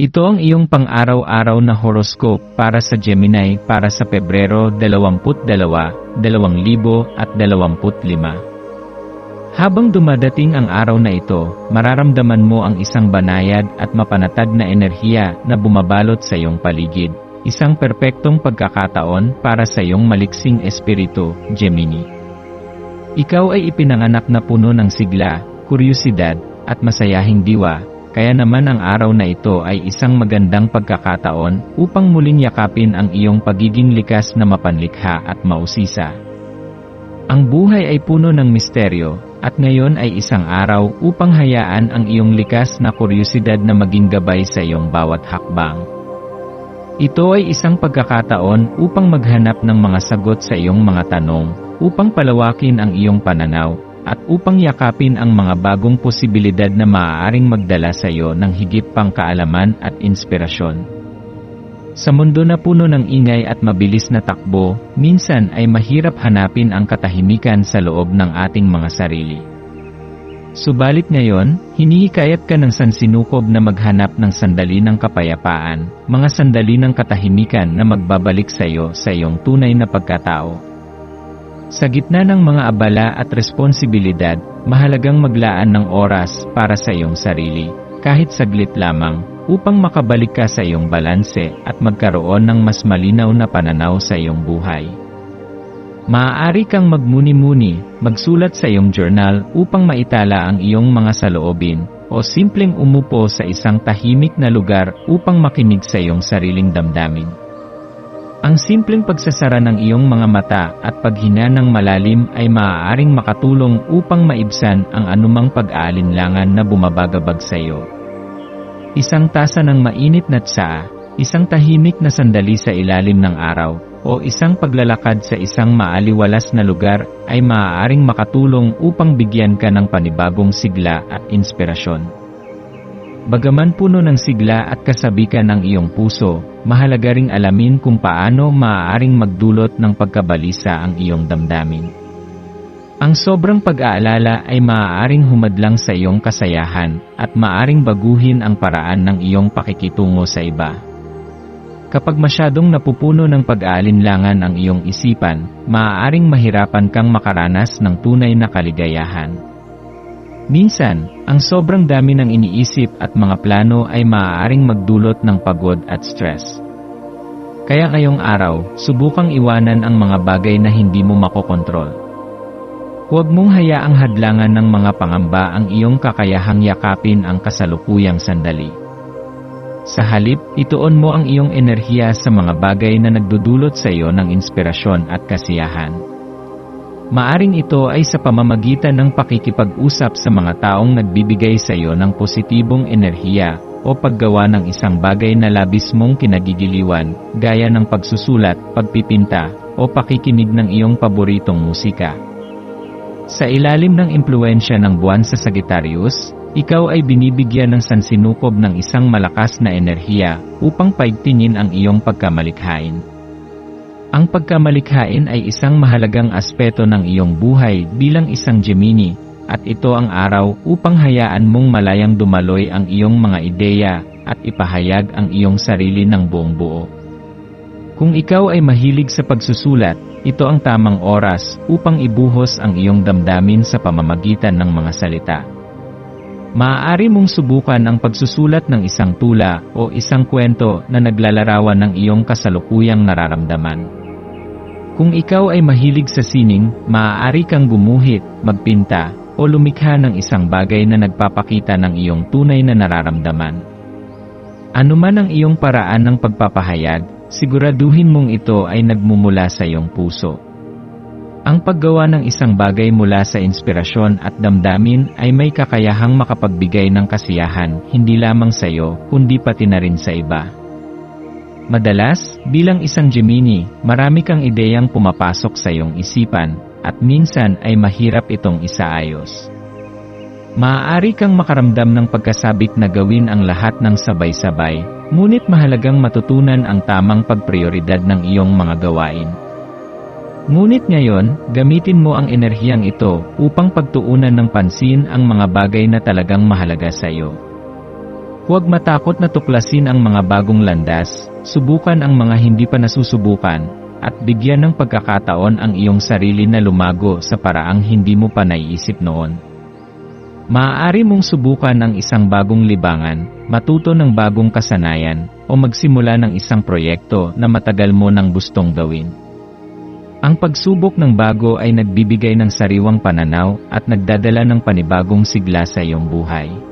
Ito ang iyong pang-araw-araw na horoscope para sa Gemini para sa Pebrero 22, 2025. Habang dumadating ang araw na ito, mararamdaman mo ang isang banayad at mapanatag na enerhiya na bumabalot sa iyong paligid. Isang perpektong pagkakataon para sa iyong maliksing espiritu, Gemini. Ikaw ay ipinanganak na puno ng sigla, kuryosidad, at masayahing diwa, kaya naman ang araw na ito ay isang magandang pagkakataon upang muling yakapin ang iyong pagiging likas na mapanlikha at mausisa. Ang buhay ay puno ng misteryo, at ngayon ay isang araw upang hayaan ang iyong likas na kuryosidad na maging gabay sa iyong bawat hakbang. Ito ay isang pagkakataon upang maghanap ng mga sagot sa iyong mga tanong, upang palawakin ang iyong pananaw, at upang yakapin ang mga bagong posibilidad na maaaring magdala sa iyo ng higit pang kaalaman at inspirasyon. Sa mundo na puno ng ingay at mabilis na takbo, minsan ay mahirap hanapin ang katahimikan sa loob ng ating mga sarili. Subalit ngayon, hinihikayat ka ng sansinukob na maghanap ng sandali ng kapayapaan, mga sandali ng katahimikan na magbabalik sa iyo sa iyong tunay na pagkatao. Sa gitna ng mga abala at responsibilidad, mahalagang maglaan ng oras para sa iyong sarili, kahit saglit lamang, upang makabalik ka sa iyong balanse at magkaroon ng mas malinaw na pananaw sa iyong buhay. Maaari kang magmuni-muni, magsulat sa iyong journal upang maitala ang iyong mga saloobin, o simpleng umupo sa isang tahimik na lugar upang makinig sa iyong sariling damdamin. Ang simpleng pagsasara ng iyong mga mata at paghina ng malalim ay maaaring makatulong upang maibsan ang anumang pag-aalinlangan na bumabagabag sa iyo. Isang tasa ng mainit na tsaa, isang tahimik na sandali sa ilalim ng araw, o isang paglalakad sa isang maaliwalas na lugar ay maaaring makatulong upang bigyan ka ng panibagong sigla at inspirasyon. Bagaman puno ng sigla at kasabikan ng iyong puso, mahalaga ring alamin kung paano maaaring magdulot ng pagkabalisa ang iyong damdamin. Ang sobrang pag-aalala ay maaaring humadlang sa iyong kasayahan at maaaring baguhin ang paraan ng iyong pakikitungo sa iba. Kapag masyadong napupuno ng pag-aalinlangan ang iyong isipan, maaaring mahirapan kang makaranas ng tunay na kaligayahan. Minsan, ang sobrang dami ng iniisip at mga plano ay maaaring magdulot ng pagod at stress. Kaya ngayong araw, subukang iwanan ang mga bagay na hindi mo makokontrol. Huwag mong hayaang hadlangan ng mga pangamba ang iyong kakayahang yakapin ang kasalukuyang sandali. Sa halip, ituon mo ang iyong enerhiya sa mga bagay na nagdudulot sa iyo ng inspirasyon at kasiyahan. Maaring ito ay sa pamamagitan ng pakikipag-usap sa mga taong nagbibigay sa iyo ng positibong enerhiya o paggawa ng isang bagay na labis mong kinagigiliwan, gaya ng pagsusulat, pagpipinta, o pakikinig ng iyong paboritong musika. Sa ilalim ng impluensya ng buwan sa Sagittarius, ikaw ay binibigyan ng sansinukob ng isang malakas na enerhiya upang paigtingin ang iyong pagkamalikhain. Ang pagkamalikhain ay isang mahalagang aspeto ng iyong buhay bilang isang Gemini, at ito ang araw upang hayaan mong malayang dumaloy ang iyong mga ideya at ipahayag ang iyong sarili ng buong buo. Kung ikaw ay mahilig sa pagsusulat, ito ang tamang oras upang ibuhos ang iyong damdamin sa pamamagitan ng mga salita. Maaari mong subukan ang pagsusulat ng isang tula o isang kwento na naglalarawan ng iyong kasalukuyang nararamdaman. Kung ikaw ay mahilig sa sining, maaari kang gumuhit, magpinta, o lumikha ng isang bagay na nagpapakita ng iyong tunay na nararamdaman. Ano man ang iyong paraan ng pagpapahayag, siguraduhin mong ito ay nagmumula sa iyong puso. Ang paggawa ng isang bagay mula sa inspirasyon at damdamin ay may kakayahang makapagbigay ng kasiyahan hindi lamang sa iyo, kundi pati na rin sa iba. Madalas, bilang isang Gemini, marami kang ideyang pumapasok sa iyong isipan, at minsan ay mahirap itong isaayos. Maaari kang makaramdam ng pagkasabik na gawin ang lahat ng sabay-sabay, ngunit mahalagang matutunan ang tamang pagprioridad ng iyong mga gawain. Ngunit ngayon, gamitin mo ang enerhiyang ito upang pagtuunan ng pansin ang mga bagay na talagang mahalaga sa iyo. Huwag matakot na tuklasin ang mga bagong landas, subukan ang mga hindi pa nasusubukan, at bigyan ng pagkakataon ang iyong sarili na lumago sa paraang hindi mo pa naiisip noon. Maaari mong subukan ang isang bagong libangan, matuto ng bagong kasanayan, o magsimula ng isang proyekto na matagal mo nang gustong gawin. Ang pagsubok ng bago ay nagbibigay ng sariwang pananaw at nagdadala ng panibagong sigla sa iyong buhay.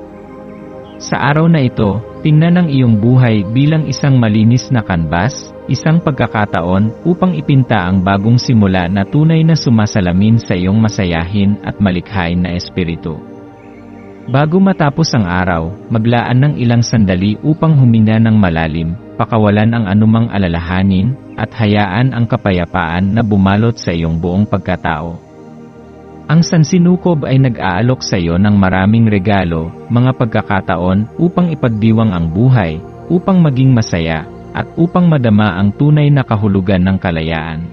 Sa araw na ito, tingnan ang iyong buhay bilang isang malinis na kanbas, isang pagkakataon upang ipinta ang bagong simula na tunay na sumasalamin sa iyong masayahin at malikhain na espiritu. Bago matapos ang araw, maglaan ng ilang sandali upang huminga ng malalim, pakawalan ang anumang alalahanin, at hayaan ang kapayapaan na bumalot sa iyong buong pagkatao. Ang sansinukob ay nag-aalok sa iyo ng maraming regalo, mga pagkakataon upang ipagdiwang ang buhay, upang maging masaya, at upang madama ang tunay na kahulugan ng kalayaan.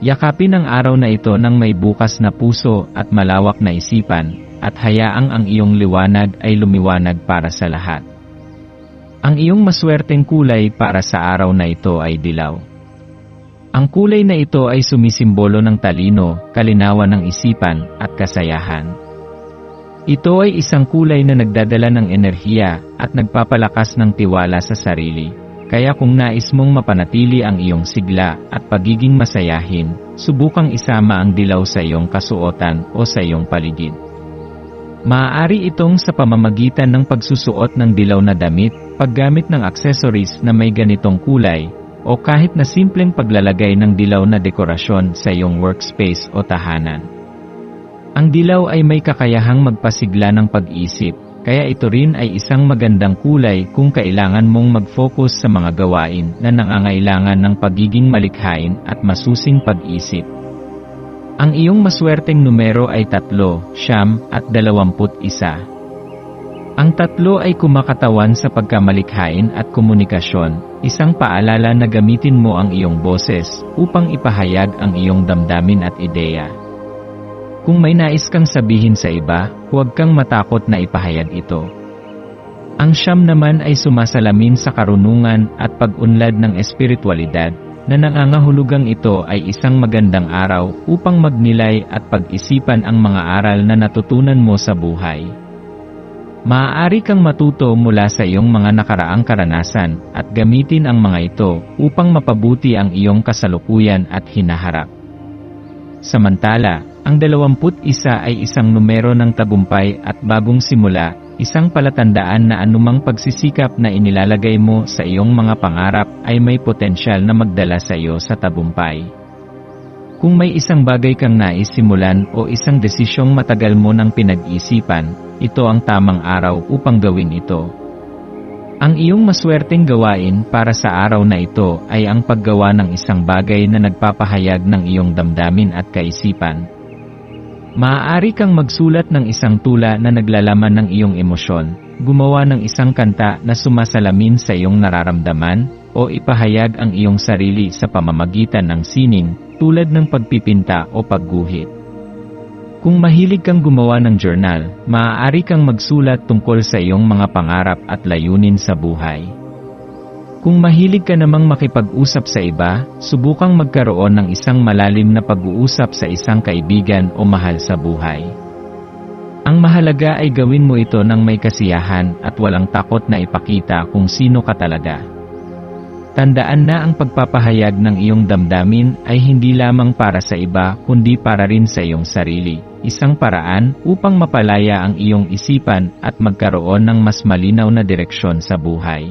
Yakapin ang araw na ito ng may bukas na puso at malawak na isipan, at hayaang ang iyong liwanag ay lumiwanag para sa lahat. Ang iyong maswerteng kulay para sa araw na ito ay dilaw. Ang kulay na ito ay sumisimbolo ng talino, kalinawan ng isipan, at kasayahan. Ito ay isang kulay na nagdadala ng enerhiya at nagpapalakas ng tiwala sa sarili. Kaya kung nais mong mapanatili ang iyong sigla at pagiging masayahin, subukang isama ang dilaw sa iyong kasuotan o sa iyong paligid. Maaari itong sa pamamagitan ng pagsusuot ng dilaw na damit, paggamit ng accessories na may ganitong kulay, o kahit na simpleng paglalagay ng dilaw na dekorasyon sa iyong workspace o tahanan. Ang dilaw ay may kakayahang magpasigla ng pag-isip, kaya ito rin ay isang magandang kulay kung kailangan mong mag-focus sa mga gawain na nangangailangan ng pagiging malikhain at masusing pag-isip. Ang iyong maswerteng numero ay tatlo, siyam, at dalawamput isa. Ang tatlo ay kumakatawan sa pagkamalikhain at komunikasyon, isang paalala na gamitin mo ang iyong boses upang ipahayag ang iyong damdamin at ideya. Kung may nais kang sabihin sa iba, huwag kang matakot na ipahayag ito. Ang siyam naman ay sumasalamin sa karunungan at pag-unlad ng espiritualidad, na nangangahulugang ito ay isang magandang araw upang magnilay at pag-isipan ang mga aral na natutunan mo sa buhay. Maaari kang matuto mula sa iyong mga nakaraang karanasan at gamitin ang mga ito upang mapabuti ang iyong kasalukuyan at hinaharap. Samantala, ang 21 ay isang numero ng tagumpay at bagong simula Isang palatandaan na anumang pagsisikap na inilalagay mo sa iyong mga pangarap ay may potensyal na magdala sa iyo sa tabumpay. Kung may isang bagay kang nais simulan o isang desisyong matagal mo nang pinag-isipan, ito ang tamang araw upang gawin ito. Ang iyong maswerteng gawain para sa araw na ito ay ang paggawa ng isang bagay na nagpapahayag ng iyong damdamin at kaisipan, Maaari kang magsulat ng isang tula na naglalaman ng iyong emosyon, gumawa ng isang kanta na sumasalamin sa iyong nararamdaman, o ipahayag ang iyong sarili sa pamamagitan ng sining, tulad ng pagpipinta o pagguhit. Kung mahilig kang gumawa ng journal, maaari kang magsulat tungkol sa iyong mga pangarap at layunin sa buhay. Kung mahilig ka namang makipag-usap sa iba, subukang magkaroon ng isang malalim na pag-uusap sa isang kaibigan o mahal sa buhay. Ang mahalaga ay gawin mo ito ng may kasiyahan at walang takot na ipakita kung sino ka talaga. Tandaan na ang pagpapahayag ng iyong damdamin ay hindi lamang para sa iba kundi para rin sa iyong sarili, isang paraan upang mapalaya ang iyong isipan at magkaroon ng mas malinaw na direksyon sa buhay.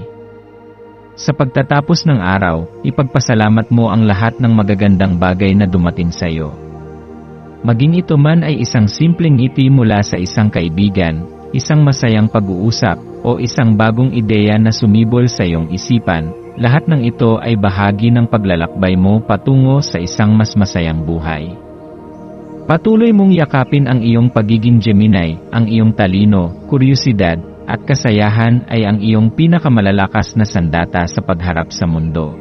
Sa pagtatapos ng araw, ipagpasalamat mo ang lahat ng magagandang bagay na dumating sa iyo. Maging ito man ay isang simpleng ngiti mula sa isang kaibigan, isang masayang pag-uusap, o isang bagong ideya na sumibol sa iyong isipan, lahat ng ito ay bahagi ng paglalakbay mo patungo sa isang mas masayang buhay. Patuloy mong yakapin ang iyong pagiging Gemini, ang iyong talino, kuryosidad, at kasayahan ay ang iyong pinakamalalakas na sandata sa pagharap sa mundo.